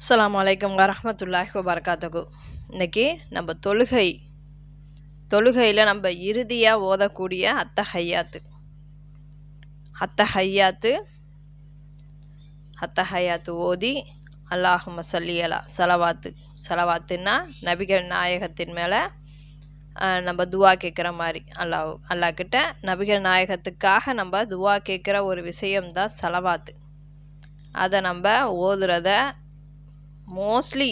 அஸ்லாம் வலைக்கம் வரஹ்மத்துல்லாஹி வபர்காத்தகு இன்றைக்கி நம்ம தொழுகை. தொழுகையில் நம்ம இறுதியாக ஓதக்கூடிய அத்த ஹையாத்து அத்த ஹையாத்து அத்த ஹையாத்து ஓதி அல்லாஹும்ம சல்லி செலவாத்து. செலவாத்துன்னா நபிகள் நாயகத்தின் மேலே நம்ம துவா கேட்குற மாதிரி. அல்லாஹ் அல்லாஹ் கிட்ட நபிகள் நாயகத்துக்காக நம்ம துவா கேட்குற ஒரு விஷயம்தான் செலவாத்து. அதை நம்ம ஓதுறத மோஸ்ட்லி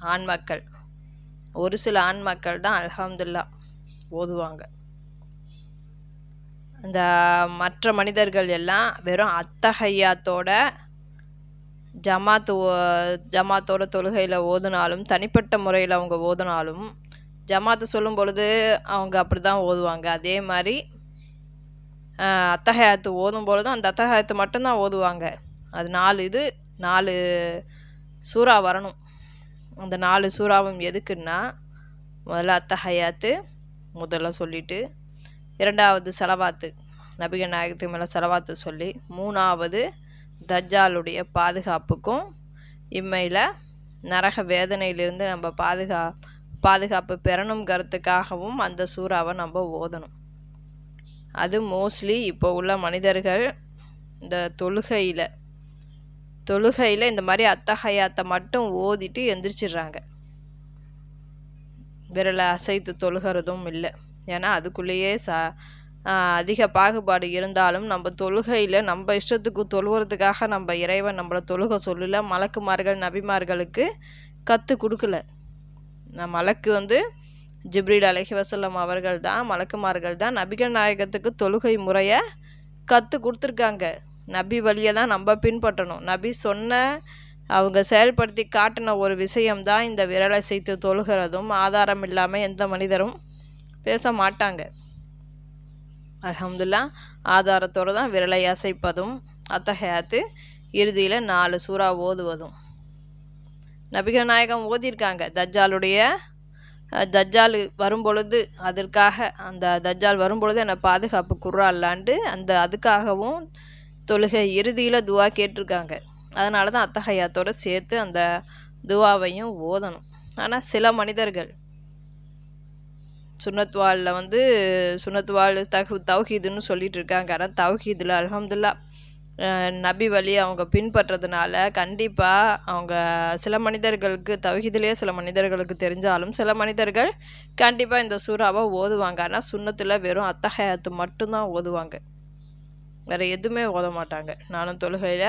ஆண் மக்கள். ஒரு சில ஆண் மக்கள் தான் அல்ஹம்துல்லா ஓதுவாங்க. அந்த மற்ற மனிதர்கள் எல்லாம் வெறும் அத்தஹையாத்தோட ஜமாத்து ஓ- ஜமாத்தோட தொழுகையில் ஓதுனாலும் தனிப்பட்ட முறையில் அவங்க ஓதுனாலும் ஜமாத்து சொல்லும் பொழுது அவங்க அப்படி தான் ஓதுவாங்க. அதே மாதிரி அத்தகையாத்து ஓதும் பொழுதும் அந்த அத்தகாயத்து மட்டும்தான் ஓதுவாங்க. அது நாலு இது நாலு சூறா வரணும். அந்த நாலு சூறாவும் எதுக்குன்னா முதல்ல அத்தஹயாத்து முதல்ல சொல்லிட்டு இரண்டாவது செலவாத்து நபிகள் நாயகத்துக்கு மேலே செலவாத்து சொல்லி மூணாவது தஜ்ஜாலுடைய பாதுகாப்புக்கும் இம்மையில் நரக வேதனையிலிருந்து நம்ம பாதுகா பாதுகாப்பு பெறணுங்கிறதுக்காகவும் அந்த சூறாவை நம்ம ஓதணும். அது மோஸ்ட்லி இப்போ உள்ள மனிதர்கள் இந்த தொழுகையில் தொழுகையில் இந்த மாதிரி அத்தஹயாத்தை மட்டும் ஓதிட்டு எந்திரிச்சிடுறாங்க. விரலை அசைத்து தொழுகிறதும் இல்லை. ஏன்னா அதுக்குள்ளேயே ச அதிக பாகுபாடு இருந்தாலும் நம்ம தொழுகையில் நம்ம இஷ்டத்துக்கு தொழுகிறதுக்காக நம்ம இறைவன் நம்மளை தொழுக சொல்லல மலக்குமார்கள் நபிமார்களுக்கு கற்றுக் கொடுக்கல. நான் மலக்கு வந்து ஜிப்ரீல் அலஹி வசல்லம் அவர்கள் தான் மலக்குமார்கள் தான் நபிகள் நாயகத்துக்கு தொழுகை முறையை கற்றுக் கொடுத்துருக்காங்க. நபி வழியை தான் நம்ம பின்பற்றணும். நபி சொன்ன அவங்க செயல்படுத்தி காட்டின ஒரு விஷயம்தான் இந்த விரலை செய்து தொழுகிறதும் ஆதாரம் இல்லாமல் எந்த மனிதரும் பேச மாட்டாங்க. அலமதுல்லா ஆதாரத்தோடு தான் விரலை அசைப்பதும் அத்தகையாத்து இறுதியில் நாலு சூறா ஓதுவதும். நபிகள் நாயகம் ஓதியிருக்காங்க. தஜ்ஜாலுடைய தஜ்ஜால் வரும்பொழுது அதற்காக அந்த தஜ்ஜால் வரும்பொழுது என்னை பாதுகாப்பு குர்ரா அல்லாண்டு அந்த அதுக்காகவும் தொழுகை இறுதியில் துவா கேட்டிருக்காங்க. அதனால தான் அத்தகையாத்தோடு சேர்த்து அந்த துவாவையும் ஓதணும். ஆனால் சில மனிதர்கள் சுனத்வாலில் வந்து சுனத்வால் தகு தௌஹீதுன்னு சொல்லிட்டு இருக்காங்க. ஆனால் தௌஹீதில் அலமதுல்லா நபி வழி அவங்க பின்பற்றதுனால கண்டிப்பாக அவங்க சில மனிதர்களுக்கு தவஹீதிலேயே சில மனிதர்களுக்கு தெரிஞ்சாலும் சில மனிதர்கள் கண்டிப்பாக இந்த சூறாவை ஓதுவாங்க. ஆனால் சுன்னத்தில் வெறும் அத்தகையத்து மட்டும்தான் ஓதுவாங்க. வேறு எதுவுமே ஓத மாட்டாங்க. நானும் தொழுகையில்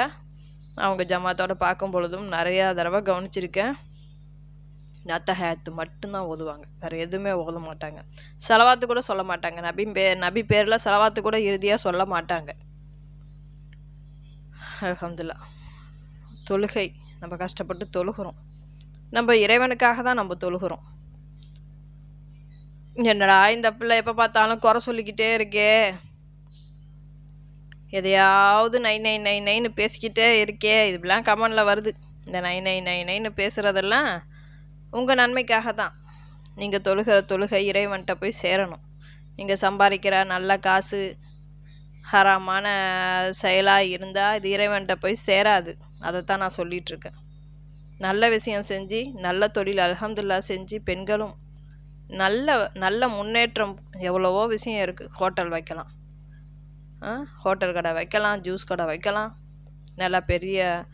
அவங்க ஜமாத்தோட பார்க்கும் பொழுதும் நிறையா தடவை கவனிச்சிருக்கேன். அத்தஹயாத்து மட்டும்தான் ஓதுவாங்க. வேறு எதுவுமே ஓத மாட்டாங்க. செலவாத்து கூட சொல்ல மாட்டாங்க. நபி பே நபி பேரில் செலவாத்து கூட இறுதியாக சொல்ல மாட்டாங்க. அலமதுல்லா தொழுகை நம்ம கஷ்டப்பட்டு தொழுகிறோம். நம்ம இறைவனுக்காக தான் நம்ம தொழுகிறோம். என்னடா இந்த பிள்ளை எப்போ பார்த்தாலும் குறை சொல்லிக்கிட்டே இருக்கே. எதையாவது நை நை நை நைன்னு பேசிக்கிட்டே இருக்கே. இப்படிலாம் கமெண்டில் வருது. இந்த நை நை நை நைன்னு பேசுகிறதெல்லாம் உங்கள் நன்மைக்காக தான் நீங்கள் தொழுகிற தொழுகை இறைவன்கிட்ட போய் சேரணும். நீங்கள் சம்பாதிக்கிற நல்ல காசு ஹராமான செயலாக இருந்தால் இது இறைவன்கிட்ட போய் சேராது. அதைத்தான் நான் சொல்லிகிட்ருக்கேன் நல்ல விஷயம் செஞ்சு நல்ல தொழில் அல்ஹம்துல்லா செஞ்சு பெண்களும் நல்ல நல்ல முன்னேற்றம் எவ்வளவோ விஷயம் இருக்குது ஹோட்டல் வைக்கலாம். ஹோட்டல் கடை வைக்கலாம் ஜூஸ் கடை வைக்கலாம். நல்லா பெரிய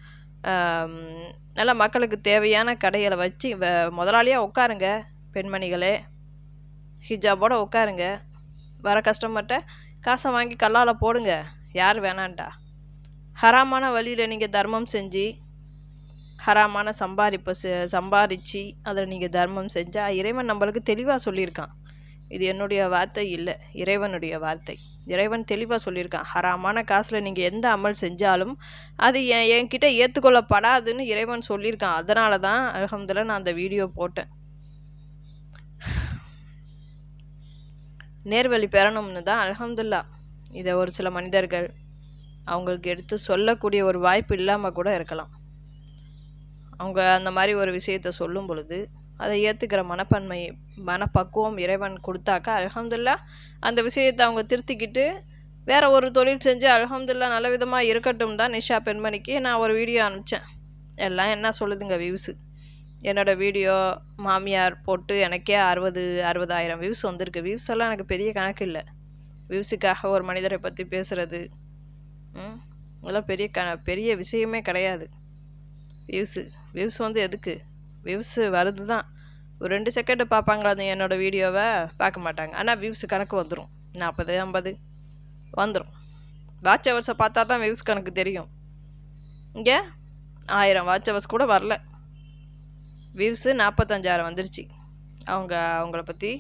நல்லா மக்களுக்கு தேவையான கடைகளை வச்சு வ- முதலாளியாக உட்காருங்க பெண்மணிகளே. ஹிஜாபோட உட்காருங்க. வர கஸ்டமர்கிட்ட காசை வாங்கி கல்லால் போடுங்க. யார் வேணாண்டா ஹராமான வழியில் நீங்கள் தர்மம் செஞ்சு ஹராமான சம்பாதிப்பை சம்பாதிச்சு அதில் நீங்கள் தர்மம் செஞ்சால் இறைவன் நம்மளுக்கு தெளிவாக சொல்லியிருக்கான். இது என்னுடைய வார்த்தை இல்லை இறைவனுடைய வார்த்தை. இறைவன் தெளிவாக சொல்லியிருக்கான். ஹராமான காசில் நீங்கள் எந்த அமல் செஞ்சாலும் அது என் என்கிட்ட ஏற்றுக்கொள்ளப்படாதுன்னு இறைவன் சொல்லியிருக்கான். அதனால தான் அலகம்துல நான் அந்த வீடியோ போட்டேன். நேர்வழி பெறணும்னு தான் அலகம்துல்லா இதை ஒரு சில மனிதர்கள் அவங்களுக்கு எடுத்து சொல்லக்கூடிய ஒரு வாய்ப்பு இல்லாமல் கூட இருக்கலாம். அவங்க அந்த மாதிரி ஒரு விஷயத்த சொல்லும் பொழுது அதை ஏற்றுக்கிற மனப்பான்மை மனப்பக்குவம் இறைவன் கொடுத்தாக்கா அலமதுல்லா அந்த விஷயத்தை அவங்க திருத்திக்கிட்டு வேற ஒரு தொழில் செஞ்சு அலமதுல்லா நல்ல விதமாக இருக்கட்டும் தான் நிஷா பெண்மணிக்கு நான் ஒரு வீடியோ அனுப்பிச்சேன். எல்லாம் என்ன சொல்லுதுங்க வியூஸு என்னோட வீடியோ மாமியார் போட்டு எனக்கே அறுபது அறுபதாயிரம் வியூஸ் வந்திருக்கு. வியூஸ் எல்லாம் எனக்கு பெரிய கணக்கு இல்லை. வியூஸுக்காக ஒரு மனிதரை பற்றி பேசுகிறது இதெல்லாம் பெரிய க பெரிய விஷயமே கிடையாது. வியூஸு வியூஸ் வந்து எதுக்கு? வியூஸு வருது தான் ஒரு ரெண்டு செகண்டு பார்ப்பாங்களா அது என்னோடய வீடியோவை பார்க்க மாட்டாங்க. ஆனால் வியூஸு கணக்கு வந்துடும் நாற்பது ஐம்பது வந்துடும் வாட்ச் ஹவர்ஸை பார்த்தா தான் வியூஸ் கணக்கு தெரியும். இங்கே? ஆயிரம் வாட்ச் ஹவர்ஸ் கூட வரல. வியூஸு நாற்பத்தஞ்சாயிரம் வந்துருச்சு. அவங்க அவங்கள பற்றி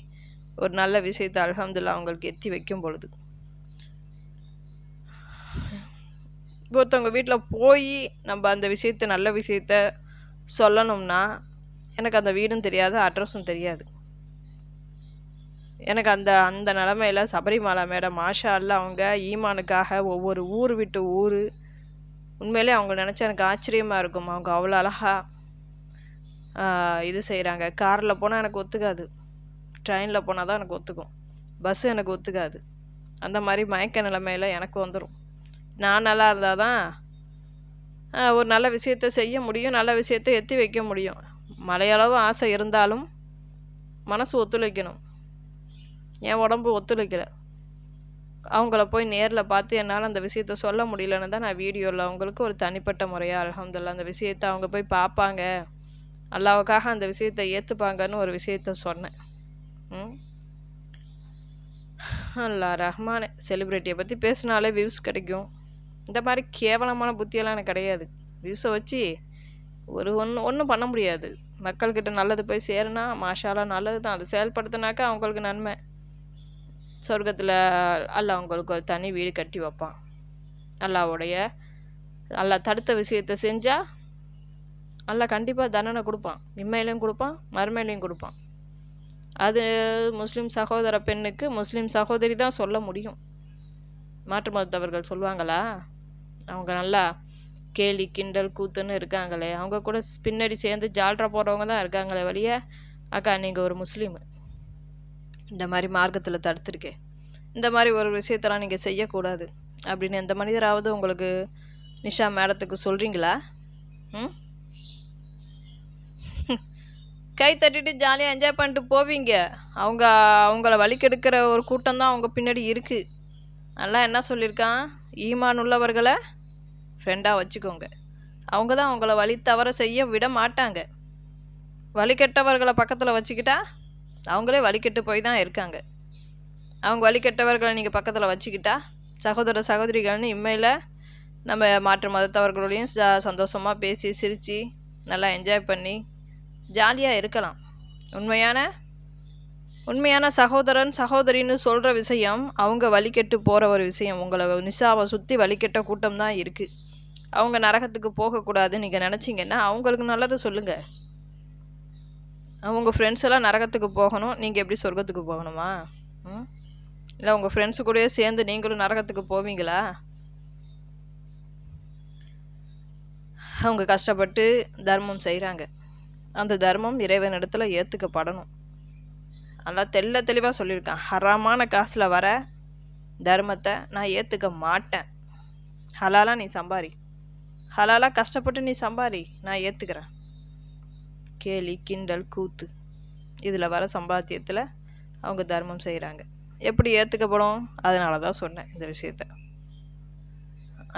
ஒரு நல்ல விஷயத்தை அலகம்துல்லா அவங்களுக்கு எத்தி வைக்கும் பொழுது. ஒருத்தவங்க வீட்டில் போய் நம்ம அந்த விஷயத்த நல்ல விஷயத்த சொல்லணும்னா எனக்கு அந்த வீடும் தெரியாது அட்ரஸும் தெரியாது. எனக்கு அந்த அந்த நிலமையில சபரிமலை மேடம் மாஷா அல்ல அவங்க ஈமானுக்காக ஒவ்வொரு ஊர் விட்டு ஊர். உண்மையிலே அவங்க நினச்சா எனக்கு ஆச்சரியமாக இருக்கும். அவங்க அவ்வளோ அழகாக இது செய்கிறாங்க காரில் போனால் எனக்கு ஒத்துக்காது. ட்ரெயினில் போனால் தான் எனக்கு ஒத்துக்கும். பஸ்ஸு எனக்கு ஒத்துக்காது. அந்த மாதிரி மயக்க நிலைமையில எனக்கு வந்துடும் நான் நல்லா இருந்தால் தான் ஒரு நல்ல விஷயத்த செய்ய முடியும் நல்ல விஷயத்த எத்தி வைக்க முடியும். மலையளவு ஆசை இருந்தாலும் மனசு ஒத்துழைக்கணும். என் உடம்பு ஒத்துழைக்கல. அவங்கள போய் நேரில் பார்த்து என்னால் அந்த விஷயத்த சொல்ல முடியலன்னு தான் நான் வீடியோவில் அவங்களுக்கு ஒரு தனிப்பட்ட முறையாக அல்ஹம்துலில்லாஹ் அந்த விஷயத்த அவங்க போய் பார்ப்பாங்க. அல்லாவுக்காக அந்த விஷயத்த ஏற்றுப்பாங்கன்னு ஒரு விஷயத்த சொன்னேன். ம்? அல்லா ரஹ்மானே செலிப்ரிட்டியை பற்றி பேசினாலே வியூஸ் கிடைக்கும். இந்த மாதிரி கேவலமான புத்தியெல்லாம் எனக்கு கிடையாது. வியூஸை வச்சு ஒரு ஒன்று ஒன்றும் பண்ண முடியாது. மக்கள்கிட்ட நல்லது போய் சேருனா மாஷாலா நல்லது தான் அதை செயல்படுத்தினாக்கா அவங்களுக்கு நன்மை. சொர்க்கத்தில் அல்ல அவங்களுக்கு ஒரு தனி வீடு கட்டி வைப்பான். அல்லாவுடைய அல்லா தடுத்த விஷயத்த செஞ்சால் அல்லா கண்டிப்பாக தண்டனை கொடுப்பான். இம்மையிலையும் கொடுப்பான் மறுமையிலையும் கொடுப்பான். அது முஸ்லீம் சகோதர பெண்ணுக்கு முஸ்லீம் சகோதரி தான் சொல்ல முடியும். மாற்று மதத்தவர்கள் சொல்லுவாங்களா? அவங்க நல்லா கேலி கிண்டல் கூத்துன்னு இருக்காங்களே. அவங்க கூட பின்னாடி சேர்ந்து ஜால்ரா போடுறவங்க தான் இருக்காங்களே வழிய. அக்கா நீங்கள் ஒரு முஸ்லீமு. இந்த மாதிரி மார்க்கத்தில் தடுத்துருக்கேன் இந்த மாதிரி ஒரு விஷயத்தெல்லாம் நீங்கள் செய்யக்கூடாது. அப்படின்னு எந்த மனிதராவது உங்களுக்கு நிஷா மேடத்துக்கு சொல்கிறீங்களா ம்? கை தட்டிட்டு ஜாலியாக என்ஜாய் பண்ணிட்டு போவீங்க. அவங்க அவங்கள வழிக்கெடுக்கிற ஒரு கூட்டம் தான் அவங்க பின்னாடி இருக்குது நல்லா என்ன சொல்லியிருக்கான்? ஈமான் உள்ளவர்களை ஃப்ரெண்டாக வச்சுக்கோங்க. அவங்க தான் உங்களை வழி தவற செய்ய விட மாட்டாங்க. வழிகெட்டவர்களை பக்கத்தில் வச்சுக்கிட்டா அவங்களே வழிகெட்டு போய் தான் இருக்காங்க. அவங்க வழிகெட்டவர்களை நீங்கள் பக்கத்தில் வச்சுக்கிட்டா சகோதர சகோதரிகள்னு இம்மையில் நம்ம மாற்று மதத்தவர்களோடையும் ச சந்தோஷமாக பேசி சிரித்து நல்லா என்ஜாய் பண்ணி ஜாலியாக இருக்கலாம். உண்மையான உண்மையான சகோதரன் சகோதரின்னு சொல்கிற விஷயம் அவங்க வழிகெட்டு போகிற ஒரு விஷயம். உங்களை நிஷாவை சுற்றி வழிகெட்ட கூட்டம் தான் இருக்குது அவங்க நரகத்துக்கு போகக்கூடாதுன்னு நீங்கள் நினச்சிங்கன்னா அவங்களுக்கு நல்லதை சொல்லுங்கள் அவங்க ஃப்ரெண்ட்ஸ் எல்லாம் நரகத்துக்கு போகணும். நீங்கள் எப்படி சொர்க்கத்துக்கு போகணுமா? ம்? இல்லை உங்கள் ஃப்ரெண்ட்ஸு கூடயே சேர்ந்து நீங்களும் நரகத்துக்கு போவீங்களா? அவங்க கஷ்டப்பட்டு தர்மம் செய்கிறாங்க அந்த தர்மம் இறைவன் இடத்துல ஏற்றுக்கப்படணும் நல்லா தெள்ள தெளிவாக சொல்லியிருக்கான். ஹராமான காசில் வர தர்மத்தை நான் ஏற்றுக்க மாட்டேன். ஹலாலாக நீ சம்பாரி. ஹலாலாக கஷ்டப்பட்டு நீ சம்பாரி நான் ஏற்றுக்கிறேன் கேலி கிண்டல் கூத்து. இதில் வர சம்பாத்தியத்தில் அவங்க தர்மம் செய்கிறாங்க எப்படி ஏற்றுக்கப்படும் அதனால தான் சொன்னேன் இந்த விஷயத்த.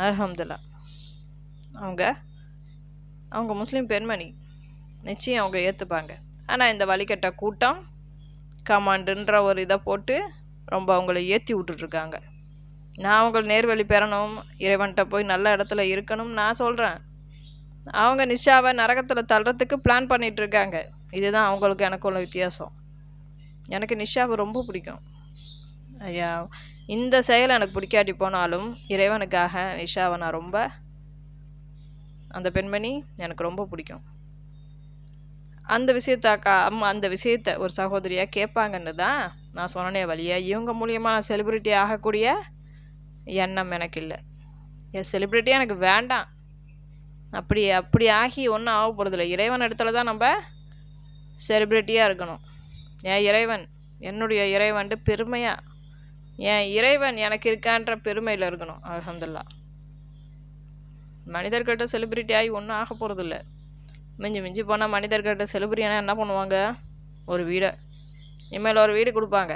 அஹமதுல்லா அவங்க அவங்க முஸ்லீம் பெண்மணி. நிச்சயம் அவங்க ஏற்றுப்பாங்க ஆனால் இந்த வழிகட்ட கூட்டம் கமாண்டுன்ற ஒரு இதை போட்டு ரொம்ப அவங்கள ஏற்றி விட்டுட்ருக்காங்க நான் அவங்கள நேர்வழி பெறணும் இறைவன்கிட்ட போய் நல்ல இடத்துல இருக்கணும் நான் சொல்கிறேன் அவங்க நிஷாவை நரகத்தில் தள்ளுறதுக்கு பிளான் பண்ணிகிட்டு இருக்காங்க. இதுதான் அவங்களுக்கு எனக்கு உள்ள வித்தியாசம். எனக்கு நிஷாவை ரொம்ப பிடிக்கும். ஐயா இந்த செயல் எனக்கு பிடிக்காட்டி போனாலும் இறைவனுக்காக நிஷாவை நான் ரொம்ப அந்த பெண்மணி எனக்கு ரொம்ப பிடிக்கும். அந்த விஷயத்தாக்கா அம்மா அந்த விஷயத்த ஒரு சகோதரியாக கேட்பாங்கன்னு தான் நான் சொன்னனே வழியை இவங்க மூலியமாக நான் செலிப்ரிட்டி ஆகக்கூடிய எண்ணம் எனக்கு இல்லை. என் செலிப்ரிட்டியாக எனக்கு வேண்டாம். அப்படி அப்படி ஆகி ஒன்றும் ஆக போகிறதில்ல இறைவன் இடத்துல தான் நம்ம செலிப்ரிட்டியாக இருக்கணும். என் இறைவன் என்னுடைய இறைவன்ட்டு பெருமையாக என் இறைவன் எனக்கு இருக்கான்ற பெருமையில் இருக்கணும். அல்ஹம்துலில்லாஹ் மனிதர்கிட்ட செலிப்ரிட்டி ஆகி ஒன்றும் ஆக போகிறதில்ல மிஞ்சி மிஞ்சி போனால் மனிதர்கிட்ட செலிப்ரிட்டினா என்ன பண்ணுவாங்க? ஒரு வீடை. இனிமேல் ஒரு வீடு கொடுப்பாங்க.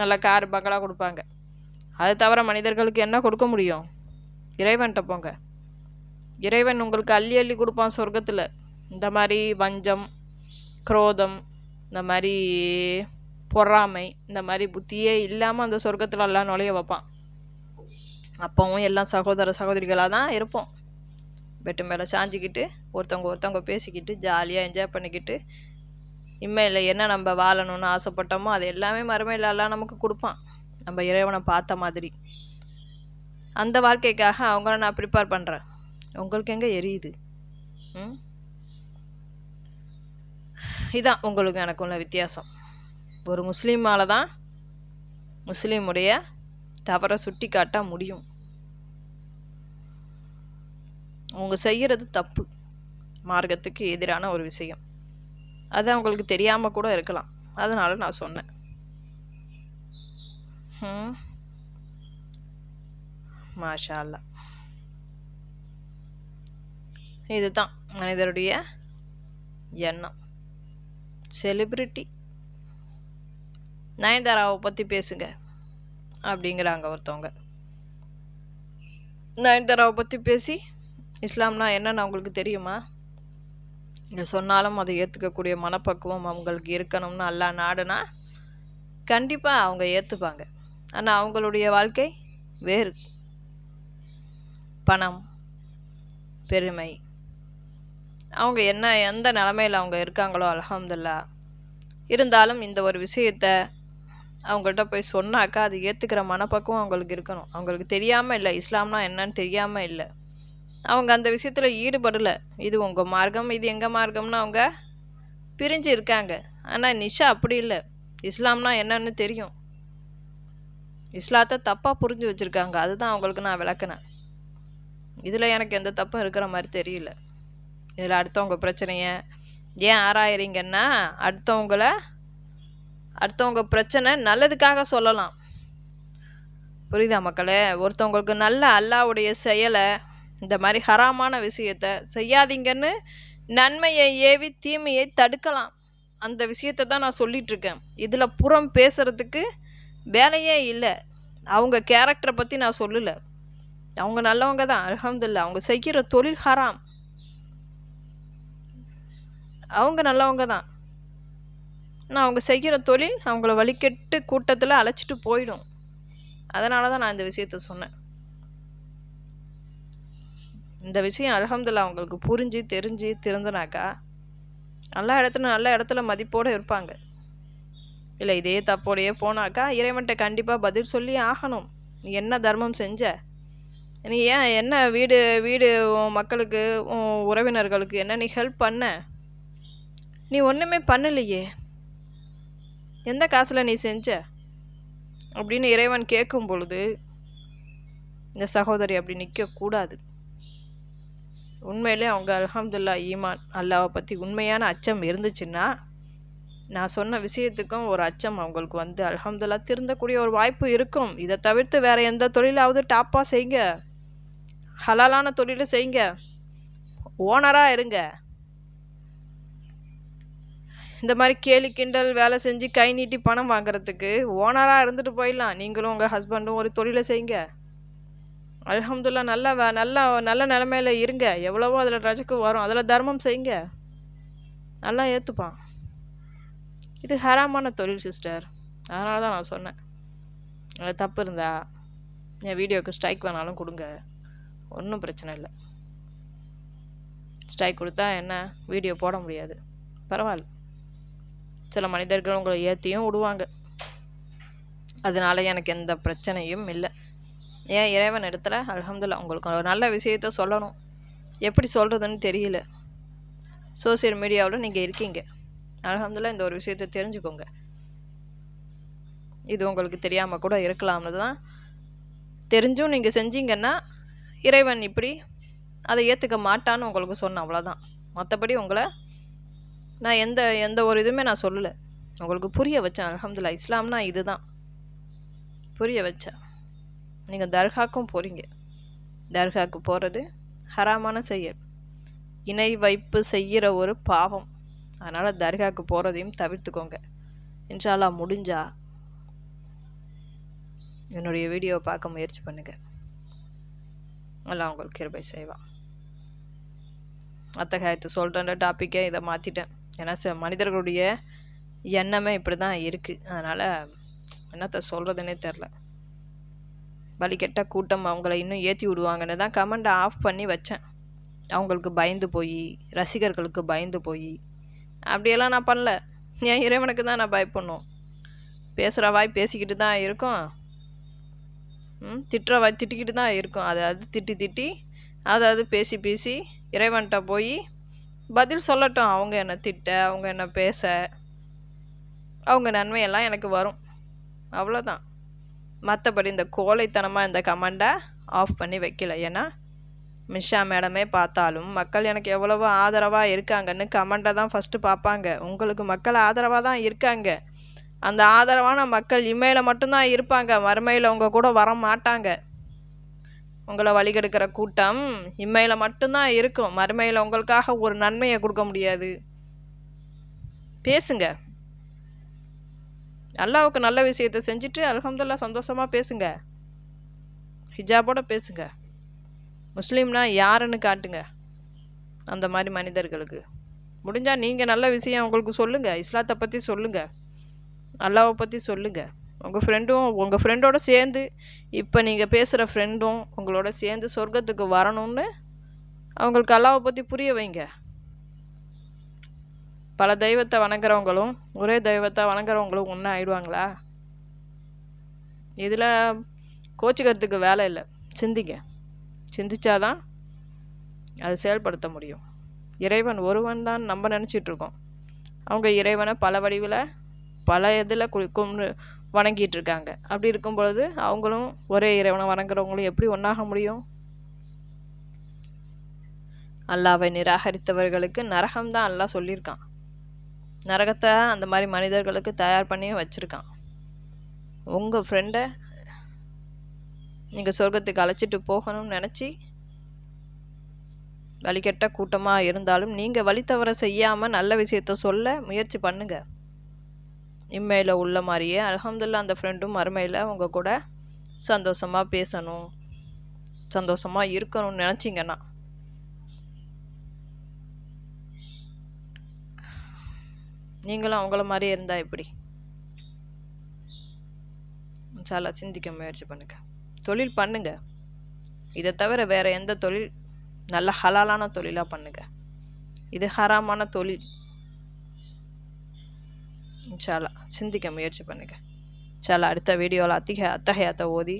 நல்ல கார் பங்களா கொடுப்பாங்க. அது தவிர மனிதர்களுக்கு என்ன கொடுக்க முடியும்? இறைவன்கிட்ட போங்க. இறைவன் உங்களுக்கு அள்ளி அள்ளி கொடுப்பான் சொர்க்கத்தில். இந்த மாதிரி வஞ்சம் குரோதம் இந்த மாதிரி பொறாமை இந்த மாதிரி புத்தியே இல்லாமல் அந்த சொர்க்கத்தில் எல்லாம் நுழைய வைப்பான். அப்பவும் எல்லாம் சகோதர சகோதரிகளாக தான் இருப்போம். பெட்டு மேலே சாஞ்சிக்கிட்டு ஒருத்தவங்க ஒருத்தவங்க பேசிக்கிட்டு ஜாலியாக என்ஜாய் பண்ணிக்கிட்டு இம்மையில் என்ன நம்ம வாழணும்னு ஆசைப்பட்டோமோ அது எல்லாமே மறுமையில் எல்லாம் நமக்கு கொடுப்பான். நம்ம இறைவனை பார்த்த மாதிரி. அந்த வாழ்க்கைக்காக அவங்கள நான் ப்ரிப்பேர் பண்ணுறேன் உங்களுக்கு எங்கே எரியுது? ம்? இதான் உங்களுக்கு எனக்கு உள்ள வித்தியாசம். ஒரு முஸ்லீமால் தான் முஸ்லீமுடைய தவறை சுட்டி காட்ட முடியும். அவங்க செய்கிறது தப்பு. மார்க்கத்துக்கு எதிரான ஒரு விஷயம். அது அவங்களுக்கு தெரியாமல் கூட இருக்கலாம். அதனால நான் சொன்னேன். Hmm. ம் இதுதான் மனிதருடைய எண்ணம். செலிப்ரிட்டி நயன்தாராவை பற்றி பேசுங்க அப்படிங்கிறாங்க ஒருத்தவங்க. நயன்தாராவை பற்றி பேசி இஸ்லாம்னா என்னன்னு அவங்களுக்கு தெரியுமா? இங்கே சொன்னாலும் அதை ஏற்றுக்கக்கூடிய மனப்பக்குவம் அவங்களுக்கு இருக்கணும்னு அல்லா நாடுனா கண்டிப்பாக அவங்க ஏற்றுப்பாங்க ஆனால் அவங்களுடைய வாழ்க்கை வேறு. பணம் பெருமை. அவங்க என்ன எந்த நிலமையில் அவங்க இருக்காங்களோ அல்ஹம்துல்லா. இருந்தாலும் இந்த ஒரு விஷயத்த அவங்கள்ட்ட போய் சொன்னாக்கா அது ஏற்றுக்கிற மனப்பக்குவம் அவங்களுக்கு இருக்கணும். அவங்களுக்கு தெரியாமல் இல்லை இஸ்லாம்னா என்னன்னு தெரியாமல் இல்லை. அவங்க அந்த விஷயத்தில் ஈடுபடலை. இது உங்கள் மார்க்கம் இது எங்கள் மார்க்கம்னு அவங்க பிரிஞ்சு இருக்காங்க ஆனால் நிஷா அப்படி இல்லை. இஸ்லாம்னா என்னன்னு தெரியும். இஸ்லாத்தை தப்பாக புரிஞ்சு வச்சுருக்காங்க. அதுதான் அவங்களுக்கு நான் விளக்குனேன். இதில் எனக்கு எந்த தப்பும் இருக்கிற மாதிரி தெரியல. இதில் அடுத்தவங்க பிரச்சனையை ஏன் ஆராயிறீங்கன்னா அடுத்தவங்கள அடுத்தவங்க பிரச்சனை நல்லதுக்காக சொல்லலாம். புரியுதா மக்களே? ஒருத்தவங்களுக்கு நல்ல அல்லாவுடைய செயலை இந்த மாதிரி ஹராமான விஷயத்த செய்யாதீங்கன்னு நன்மையை ஏவி தீமையை தடுக்கலாம். அந்த விஷயத்தை தான் நான் சொல்லிகிட்ருக்கேன் இதில் புறம் பேசுகிறதுக்கு வேலையே இல்லை. அவங்க கேரக்டரை பற்றி நான் சொல்லலை. அவங்க நல்லவங்க தான் அல்ஹம்துலில்லாஹ். அவங்க செய்கிற தொழில் ஹராம். அவங்க நல்லவங்க தான். நான் அவங்க செய்கிற தொழில் அவங்கள வழிகெட்டு கூட்டத்தில் அழைச்சிட்டு போயிடும். அதனால தான் நான் இந்த விஷயத்த சொன்னேன். இந்த விஷயம் அல்ஹம்துலில்லாஹ் அவங்களுக்கு புரிஞ்சு தெரிஞ்சு திருந்தினாக்கா நல்ல இடத்துல நல்ல இடத்துல மதிப்போடு இருப்பாங்க. இல்லை இதே தப்போடையே போனாக்கா இறைவன்கிட்ட கண்டிப்பாக பதில் சொல்லி ஆகணும். நீ என்ன தர்மம் செஞ்ச? நீ ஏன் என்ன வீடு வீடு மக்களுக்கு உன் உறவினர்களுக்கு என்ன நீ ஹெல்ப் பண்ண? நீ ஒன்றுமே பண்ணலையே. எந்த காசில் நீ செஞ்ச? அப்படின்னு இறைவன் கேட்கும் பொழுது இந்த சகோதரி அப்படி நிற்கக்கூடாது உண்மையிலே அவங்க அலமதுல்லா ஈமான் அல்லாவை பற்றி உண்மையான அச்சம் இருந்துச்சுன்னா நான் சொன்ன விஷயத்துக்கும் ஒரு அச்சம் அவங்களுக்கு வந்து அல்ஹம்துல்லா திருந்தக்கூடிய ஒரு வாய்ப்பு இருக்கும். இதை தவிர்த்து வேற எந்த தொழிலாவது டாப்பாக செய்யுங்க ஹலாலான தொழிலை செய்யுங்க ஓனராக இருங்க. இந்த மாதிரி கேலி கிண்டல் வேலை செஞ்சு கை நீட்டி பணம் வாங்குறதுக்கு ஓனராக இருந்துட்டு போயிடலாம். நீங்களும் உங்கள் ஹஸ்பண்டும் ஒரு தொழிலை செய்யுங்க அல்ஹம்துல்லா நல்ல வே நல்ல நல்ல நிலமையில இருங்க. எவ்வளவோ அதில் ரஜக்கு வரும். அதில் தர்மம் செய்யுங்க நல்லா ஏற்றுப்பான் இது ஹராமான தொழில் சிஸ்டர் அதனால தான் நான் சொன்னேன். அதில் தப்பு இருந்தா என் வீடியோவுக்கு ஸ்ட்ரைக் வேணாலும் கொடுங்க. ஒன்றும் பிரச்சனை இல்லை. ஸ்ட்ரைக் கொடுத்தா என்ன? வீடியோ போட முடியாது. பரவாயில்ல. சில மனிதர்கள் உங்களை ஏற்றியும் விடுவாங்க. அதனால எனக்கு எந்த பிரச்சனையும் இல்லை. ஏன் இறைவன் இடத்துல அலமதுல்லா உங்களுக்கு ஒரு நல்ல விஷயத்த சொல்லணும். எப்படி சொல்கிறதுன்னு தெரியல. சோசியல் மீடியாவில் நீங்கள் இருக்கீங்க. அலமதுல்லா இந்த ஒரு விஷயத்த தெரிஞ்சுக்கோங்க. இது உங்களுக்கு தெரியாமல் கூட இருக்கலாம்னு தான் தெரிஞ்சும் நீங்கள் செஞ்சீங்கன்னா இறைவன் இப்படி அதை ஏற்றுக்க மாட்டான்னு உங்களுக்கு சொன்னேன் அவ்வளோதான் மற்றபடி உங்களை நான் எந்த எந்த ஒரு இதுவுமே நான் சொல்லலை. உங்களுக்கு புரிய வச்சேன் அலமதுல்லா இஸ்லாம்னா இதுதான். புரிய வச்சேன். நீங்கள் தர்காக்கும் போகிறீங்க தர்காவுக்கு போகிறது ஹராமான செயல். இணை வைப்பு செய்கிற ஒரு பாவம். அதனால் தர்காவுக்கு போகிறதையும் தவிர்த்துக்கோங்க. இன்ஷால்லா முடிஞ்சா என்னுடைய வீடியோவை பார்க்க முயற்சி பண்ணுங்கள் எல்லாம் உங்களுக்கு கிருபை செய்வான். அத்தகாயத்து சொல்கிற டாப்பிக்கே இதை மாற்றிட்டேன் ஏன்னா ச- மனிதர்களுடைய எண்ணமே இப்படி தான் இருக்குது அதனால் என்னத்த சொல்கிறதுனே தெரில வழிகெட்ட கூட்டம் அவங்கள இன்னும் ஏற்றி விடுவாங்கன்னு தான் கமெண்ட்டை ஆஃப் பண்ணி வச்சேன். அவங்களுக்கு பயந்து போய் ரசிகர்களுக்கு பயந்து போய் அப்படியெல்லாம் நான் பண்ணல. என் இறைவனுக்கு தான் நான் பயப்படணும். பேசுகிற வாய் பேசிக்கிட்டு தான் இருக்கும். ம் திட்டுற வாய் திட்டிக்கிட்டு தான் இருக்கும். அது அது திட்டி திட்டி அது அது பேசி பேசி இறைவன்கிட்ட போய் பதில் சொல்லட்டும். அவங்க என்ன திட்ட அவங்க என்ன பேச அவங்க நன்மையெல்லாம் எனக்கு வரும். அவ்வளோதான் மற்றபடி இந்த கோழைத்தனமாக இந்த கமெண்டை ஆஃப் பண்ணி வைக்கல. ஏன்னா மிஷா மேடமே பார்த்தாலும் மக்கள் எனக்கு எவ்வளவோ ஆதரவாக இருக்காங்கன்னு கமெண்டை தான் ஃபஸ்ட்டு பார்ப்பாங்க. உங்களுக்கு மக்கள் ஆதரவாக தான் இருக்காங்க. அந்த ஆதரவான மக்கள் இமையில் மட்டும்தான் இருப்பாங்க. மறுமையில் உங்கள் கூட வர மாட்டாங்க. உங்களை வழிகெடுக்கிற கூட்டம் இம்மையில் மட்டும்தான் இருக்கும். மறுமையில் உங்களுக்காக ஒரு நன்மையை கொடுக்க முடியாது. பேசுங்க. அல்லாவுக்கு நல்ல விஷயத்தை செஞ்சுட்டு அல்ஹம்துலில்லாஹ் சந்தோஷமாக பேசுங்க. ஹிஜாபோட பேசுங்க. முஸ்லீம்னா யாருன்னு காட்டுங்க. அந்த மாதிரி மனிதர்களுக்கு. முடிஞ்சால் நீங்கள் நல்ல விஷயம் உங்களுக்கு சொல்லுங்கள் இஸ்லாத்தை பற்றி சொல்லுங்கள் அல்லாவை பற்றி சொல்லுங்கள் உங்கள் ஃப்ரெண்டும் உங்கள் ஃப்ரெண்டோட சேர்ந்து இப்போ நீங்கள் பேசுகிற ஃப்ரெண்டும் உங்களோட சேர்ந்து சொர்க்கத்துக்கு வரணும்னு அவங்களுக்கு அல்லாவை பற்றி புரிய வைங்க. பல தெய்வத்தை வணங்குறவங்களும் ஒரே தெய்வத்தை வணங்குறவங்களும் ஒன்றா ஆயிடுவாங்களா? இதில் கோச்சிக்கிறதுக்கு வேலை இல்லை. சிந்திங்க. சிந்திச்சாதான் அது செயல்படுத்த முடியும். இறைவன் ஒருவன் தான் நம்ம நினச்சிட்டு இருக்கோம். அவங்க இறைவனை பல வடிவில் பல இதில் கு கும்பிடு வணங்கிட்டு இருக்காங்க. அப்படி இருக்கும் பொழுது அவங்களும் ஒரே இறைவனை வணங்குறவங்களும் எப்படி ஒன்றாக முடியும்? அல்லாவை நிராகரித்தவர்களுக்கு நரகம் தான் அல்லாஹ் சொல்லியிருக்கான். நரகத்தை அந்த மாதிரி மனிதர்களுக்கு தயார் பண்ணியும் வச்சுருக்கான். உங்கள் ஃப்ரெண்டை நீங்கள் சொர்க்கத்துக்கு அழைச்சிட்டு போகணும்னு நினச்சி வழிகட்ட கூட்டமாக இருந்தாலும் நீங்கள் வழி தவற செய்யாமல் நல்ல விஷயத்த சொல்ல முயற்சி பண்ணுங்க. இம்மையில் உள்ள மாதிரியே அலமதுல்லா அந்த ஃப்ரெண்டும் மறுமையில் உங்கள் கூட சந்தோஷமாக பேசணும். சந்தோஷமாக இருக்கணும்னு நினச்சிங்கன்னா. நீங்களும் அவங்கள மாதிரியே இருந்தால் எப்படி? சாலா சிந்திக்க முயற்சி பண்ணுங்கள் தொழில் பண்ணுங்க. இதை தவிர வேற எந்த தொழில் நல்ல ஹலாலான தொழிலாக பண்ணுங்க. இது ஹராமான தொழில். சாலா சிந்திக்க முயற்சி பண்ணுங்க. சாலா அடுத்த வீடியோவில் அத்திக அத்தகையாத்த ஓதி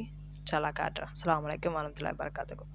சாலா காட்டுறேன். அஸ்லாம் அலைக்கும் வரமத்துல வரகாத்துக்கும்